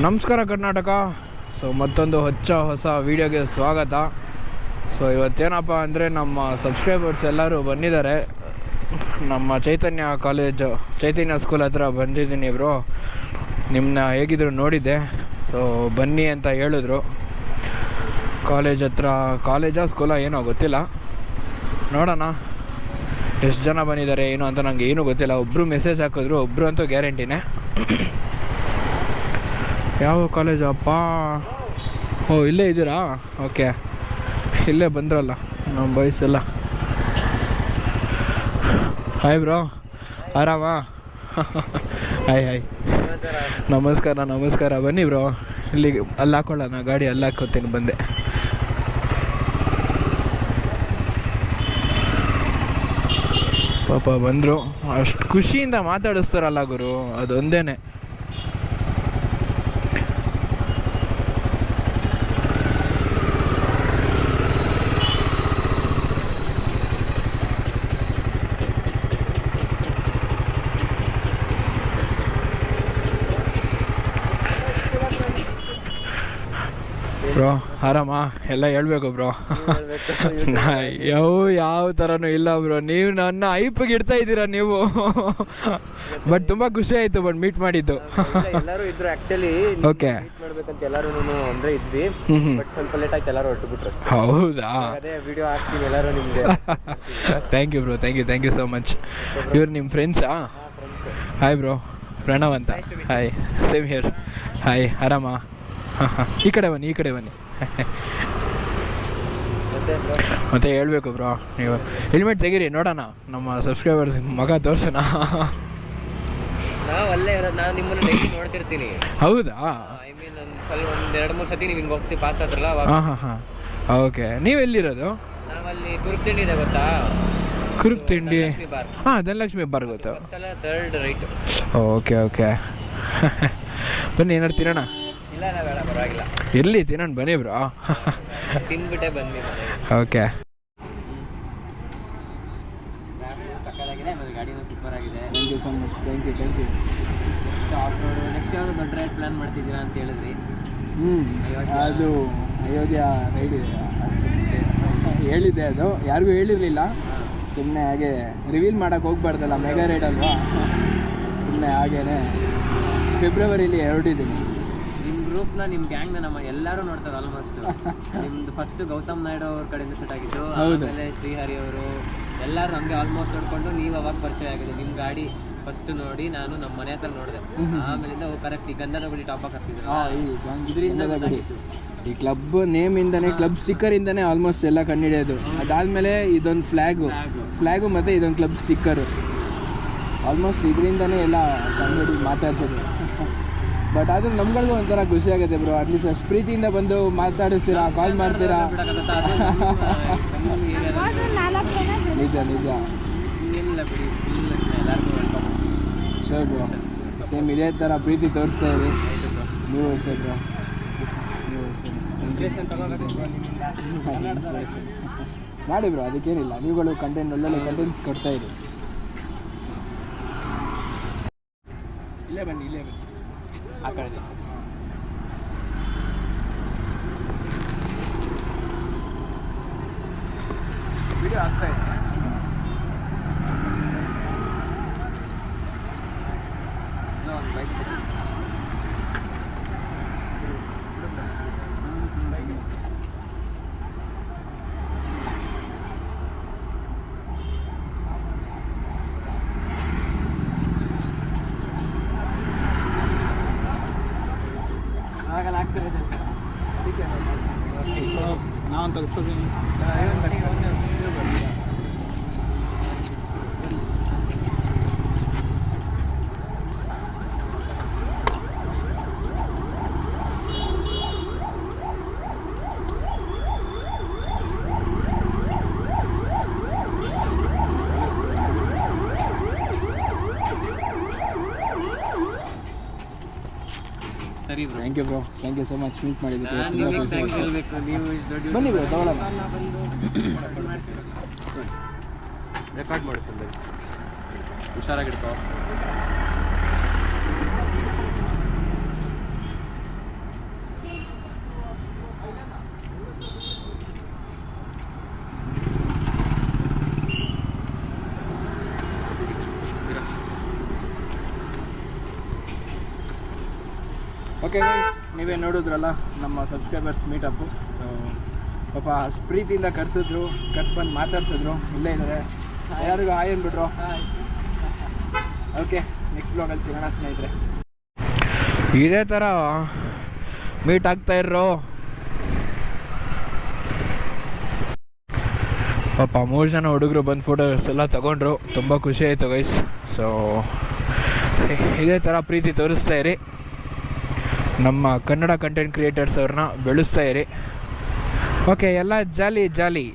ನಮಸ್ಕಾರ ಕರ್ನಾಟಕ. ಸೊ, ಮತ್ತೊಂದು ಹೊಚ್ಚ ಹೊಸ ವೀಡಿಯೋಗೆ ಸ್ವಾಗತ. ಸೊ, ಇವತ್ತೇನಪ್ಪ ಅಂದರೆ ನಮ್ಮ ಸಬ್ಸ್ಕ್ರೈಬರ್ಸ್ ಎಲ್ಲರೂ ಬಂದಿದ್ದಾರೆ. ನಮ್ಮ ಚೈತನ್ಯ ಕಾಲೇಜು ಚೈತನ್ಯ ಸ್ಕೂಲ್ ಹತ್ರ ಬಂದಿದ್ದೀನಿ ಇವರು ನಿಮ್ಮನ್ನ ಹೇಗಿದ್ರು ನೋಡಿದ್ದೆ. ಸೊ ಬನ್ನಿ ಅಂತ ಹೇಳಿದ್ರು. ಕಾಲೇಜ್ ಹತ್ರ ಕಾಲೇಜಾ ಸ್ಕೂಲ ಏನೋ ಗೊತ್ತಿಲ್ಲ. ನೋಡೋಣ. ಎಷ್ಟು ಜನ ಬಂದಿದ್ದಾರೆ, ಏನು ಅಂತ ನನಗೆ ಏನೂ ಗೊತ್ತಿಲ್ಲ. ಒಬ್ಬರು ಮೆಸೇಜ್ ಹಾಕಿದ್ರು ಒಬ್ಬರು ಅಂತೂ ಗ್ಯಾರಂಟಿನೇ ಯಾವ ಕಾಲೇಜು ಅಪ್ಪ? ಓ, ಇಲ್ಲೇ ಇದ್ದೀರಾ? ಓಕೆ ಇಲ್ಲೇ ಬಂದ್ರಲ್ಲ, ನಮ್ಮ ಬಾಯ್ಸ್ ಎಲ್ಲ. ಹಾಯ್ ಬ್ರೋ ಆರಾಮಾ? ಹಾಯ್ ಹಾಯ್ ನಮಸ್ಕಾರ ನಮಸ್ಕಾರ. ಬನ್ನಿ ಬ್ರೋ ಇಲ್ಲಿಗೆ ಅಲ್ಲಿ ಹಾಕೊಳ್ಳೋಣ, ಗಾಡಿ ಅಲ್ಲಿ ಹಾಕೋತೀನಿ ಬಂದೆ. ಪಾಪ ಬಂದರು. ಅಷ್ಟು ಖುಷಿಯಿಂದ ಮಾತಾಡಿಸ್ತಾರಲ್ಲ ಗುರು, ಅದೊಂದೇನೆ. ಬ್ರೋ ಆರಾಮ? ಎಲ್ಲ ಹೇಳ್ಬೇಕು ಬ್ರೋ. ಯಾವ ಯಾವ ಥರನೂ ಇಲ್ಲ ಬ್ರೋ. ನೀವು ನನ್ನ ಐಪಿಗೆ ಇಡ್ತಾ ಇದ್ದೀರಾ ನೀವು? ಬಟ್ ತುಂಬ ಖುಷಿ ಆಯಿತು ಬಟ್ ಮೀಟ್ ಮಾಡಿದ್ದು. ಎಲ್ಲರೂ ಇದ್ರು ಆ್ಯಕ್ಚುಲಿ ಓಕೆ ಮಾಡ್ಬೇಕಂತ ಎಲ್ಲರೂ ಅಂದ್ರೆ ಇದ್ವಿ. ಬಟ್ ಸ್ವಲ್ಪ ಲೇಟ್ ಆಯ್ತು ಎಲ್ಲರೂ ಹೊರಟು ಬಿಟ್ರು ಹೌದಾ ಅದೇ ವಿಡಿಯೋ ಹಾಕ್ತೀನಿ ಎಲ್ಲರೂ ನಿಮಗೆ. Thank you bro thank you thank you so much ಇವ್ರು ನಿಮ್ಮ ಫ್ರೆಂಡ್ಸಾ ಹಾಯ್ ಬ್ರೋ ಪ್ರಣವ್ ಅಂತ. ಹಾಯ್ ಸೇಮ್ ಹಿಯರ್ ಹಾಯ್ ಆರಾಮ? ಈ ಕಡೆ ಬನ್ನಿ ಈ ಕಡೆ ಬನ್ನಿ. ಮತ್ತೆ ಹೇಳ್ಬೇಕು ಬ್ರೋ ನೀವು ಹೆಲ್ಮೆಟ್ ತೆಗೀರಿ ನೋಡೋಣ. ನಮ್ಮ ಸಬ್ಸ್ಕ್ರೈಬರ್ಸ್ ಮಗ ತೋರ್ಸೋಣ. ನಾವು ಅಲ್ಲೇ ಇರೋದು ನಾನು ನಿಮ್ಮನ್ನು ಡೈಲಿ ನೋಡ್ತಿರ್ತೀನಿ. ಹೌದಾ? ಐ ಮೀನ್ ಒಂದು ಎರಡು ಮೂರು ಸತಿ ನೀವು ಹಿಂಗೆ ಹೋಗ್ತೀವಿ ಪಾಸ್ ಆದ್ರಲ್ಲ ಅವಾಗ. ಹಾಂ ಹಾಂ ಹಾಂ ಓಕೆ ನೀವೆಲ್ಲಿರೋದು ನಾವಲ್ಲಿ ಕುರುಪ್ ತಿಂಡಿ ಇದೆ ಗೊತ್ತಾ? ಕುರುಕ್ ತಿಂಡಿ ಹಾಂ ಧನಲಕ್ಷ್ಮಿ ಬಾರ್ ಗೊತ್ತು. ಥರ್ಡ್ ರೈಟ್ ಓಕೆ ಓಕೆ ಬನ್ನಿ ಏನಾರು ತಿನ್ನೋಣ. ಇಲ್ಲ ಇಲ್ಲ ಬೇಡ ಪರವಾಗಿಲ್ಲ. ಇರಲಿ ತಿನ್ನೋಣ ಬನ್ನಿ ಬ್ರೋ. ತಿಂದ್ಬಿಟ್ಟೆ ಬನ್ನಿ ಮನೆಗೆ ಓಕೆ. ಸಕ್ಕತ್ತಾಗಿದೆ ಆಮೇಲೆ ಗಾಡಿನೂ ಸೂಪರ್ ಆಗಿದೆ. Thank you so much thank you thank you off road next ಯಾವುದು ದೊಡ್ಡ ರೈಡ್ ಪ್ಲಾನ್ ಮಾಡ್ತಿದ್ದೀರಾ ಅಂತ ಹೇಳಿದ್ರಿ? ಹ್ಞೂ ಅದು ಅಯೋಧ್ಯ ರೈಡ್ ಹೇಳಿದ್ದೆ ಅದು. ಯಾರಿಗೂ ಹೇಳಿರಲಿಲ್ಲ. ಸುಮ್ಮನೆ ಹಾಗೆ ರಿವೀಲ್ ಮಾಡೋಕೆ ಹೋಗ್ಬಾರ್ದಲ್ಲ ಮೆಗಾ ರೈಡ್ ಅಲ್ವಾ? ಸುಮ್ಮನೆ ಹಾಗೇನೆ. ಫೆಬ್ರವರಿಲಿ ಹೊರಟಿದ್ದೀನಿ. ಗ್ರೂಪ್ನ ನಿಮ್ಮ ಗ್ಯಾಂಗ್ನ ನಮ್ಮ ಎಲ್ಲರೂ ನೋಡ್ತಾರೆ ಆಲ್ಮೋಸ್ಟ್ ನಿಮ್ದು ಫಸ್ಟ್ ಗೌತಮ್ ನಾಯ್ಡು ಅವ್ರ ಕಡೆಯಿಂದ ಸ್ಟಾರ್ಟ್ ಆಗಿದ್ದು ಆಮೇಲೆ ಶ್ರೀಹರಿ ಅವರು ಎಲ್ಲರೂ ನಮಗೆ ಆಲ್ಮೋಸ್ಟ್ ನೋಡ್ಕೊಂಡು ನೀವು ಅವಾಗ ಪರಿಚಯ ಆಗಿದೆ ನಿಮ್ಮ ಗಾಡಿ ಫಸ್ಟ್ ನೋಡಿ ನಾನು ನಮ್ಮ ಮನೆ ಹತ್ರ ನೋಡಿದೆ. ಆಮೇಲಿಂದ ಕರೆಕ್ಟ್ ಈ ಗಂಧದ ಟಾಪ್ ಹಾಕ್ತಿದ್ರು ಇದರಿಂದ ಈ ಕ್ಲಬ್ ನೇಮ್ ಇಂದಾನೆ ಕ್ಲಬ್ ಸ್ಟಿಕ್ಕರ್ ಇಂದಾನೆ ಆಲ್ಮೋಸ್ಟ್ ಎಲ್ಲ ಕಂಡುಹಿಡಿಯೋದು ಅದಾದ್ಮೇಲೆ ಇದೊಂದು ಫ್ಲ್ಯಾಗು ಫ್ಲಾಗು ಫ್ಲ್ಯಾಗು ಮತ್ತು ಇದೊಂದು ಕ್ಲಬ್ ಸ್ಟಿಕ್ಕರ್ ಆಲ್ಮೋಸ್ಟ್ ಇದರಿಂದನೇ ಎಲ್ಲ ಕಂಡು ಮಾತಾಡ್ಸೋದು. ಬಟ್ ಆದ್ರೂ ನಮ್ಗಳಿಗೂ ಒಂಥರ ಖುಷಿ ಆಗುತ್ತೆ ಬ್ರೋ ಅಟ್ಲೀಸ್ಟ್ ಅಷ್ಟು ಪ್ರೀತಿಯಿಂದ ಬಂದು ಮಾತಾಡಿಸ್ತೀರಾ ಕಾಲ್ ಮಾಡ್ತೀರಾ? ನಿಜ ನಿಜ. ಶೋರ್ ಬ್ರೋ ಸೇಮ್ ಇದೇ ಥರ ಪ್ರೀತಿ ತೋರಿಸ್ತಾ ಬ್ರೋ ನೀವು ಅಷ್ಟೇ ಬ್ರೋ ಮಾಡಿ ಬ್ರೋ ಅದಕ್ಕೇನಿಲ್ಲ. ನೀವುಗಳು ಕಂಟೆಂಟ್ ಒಳ್ಳೊಳ್ಳೆ ಕಂಟೆಂಟ್ಸ್ ಕೊಡ್ತಾ ಇರಿ. ಇಲ್ಲೇ ಬನ್ನಿ ಇಲ್ಲೇ ಬನ್ನಿ. ಆ ಕಡೆ ವಿಡಿಯೋ करते हैं ठीक है ना नाम तक सर ಸರಿ bro thank you bro thank you so much meet ಮಾಡಿದ್ದಕ್ಕೆ ನಾನು ನಿಮಗೆ ಥ್ಯಾಂಕ್ಸ್. ಹೇಳ್ಬೇಕು. ನೀವು ಇಷ್ಟು ದೊಡ್ಡ ಬನ್ನಿ ಬ್ರೋ ತಗೊಳ್ಳೋಣ. ರೆಕಾರ್ಡ್ ಮಾಡಿ ಸ್ವಲ್ಪ ಹುಷಾರಾಗಿಡ್ಕೋ. ಓಕೆ ನೀವೇ ನೋಡಿದ್ರಲ್ಲ ನಮ್ಮ ಸಬ್ಸ್ಕ್ರೈಬರ್ಸ್ ಮೀಟಪ್ಪು ಸೊ ಪಾಪ ಅಷ್ಟು ಪ್ರೀತಿಯಿಂದ ಕರೆಸಿದ್ರು ಕಟ್ ಬಂದು ಮಾತಾಡ್ಸಿದ್ರು ಇಲ್ಲೇ ಇದ್ದಾರೆ ಯಾರಿಗೂ ಆಯ್ ಅಂದ್ಬಿಟ್ರು? ಓಕೆ ನೆಕ್ಸ್ಟ್ ಬ್ಲಾಗಲ್ಲಿ ಸಿಗೋಣ ಸ್ನೇಹಿತರೆ. ಇದೇ ಥರ ಮೀಟ್ ಆಗ್ತಾ ಇರೋ ಪಾಪ ಮೂರು ಜನ ಹುಡುಗರು ಬಂದು ಫೋಟೋಸ್ ಎಲ್ಲ ತಗೊಂಡ್ರು. ತುಂಬ ಖುಷಿ ಆಯಿತು ಗೈಸ್ ಸೊ ಇದೇ ಥರ ಪ್ರೀತಿ ತೋರಿಸ್ತಾ ಇರಿ. ನಮ್ಮ ಕನ್ನಡ ಕಂಟೆಂಟ್ ಕ್ರಿಯೇಟರ್ಸ್ ಅವ್ರನ್ನ ಬೆಳೆಸ್ತಾ ಇರಿ. ಓಕೆ ಎಲ್ಲ ಜಾಲಿ ಜಾಲಿ.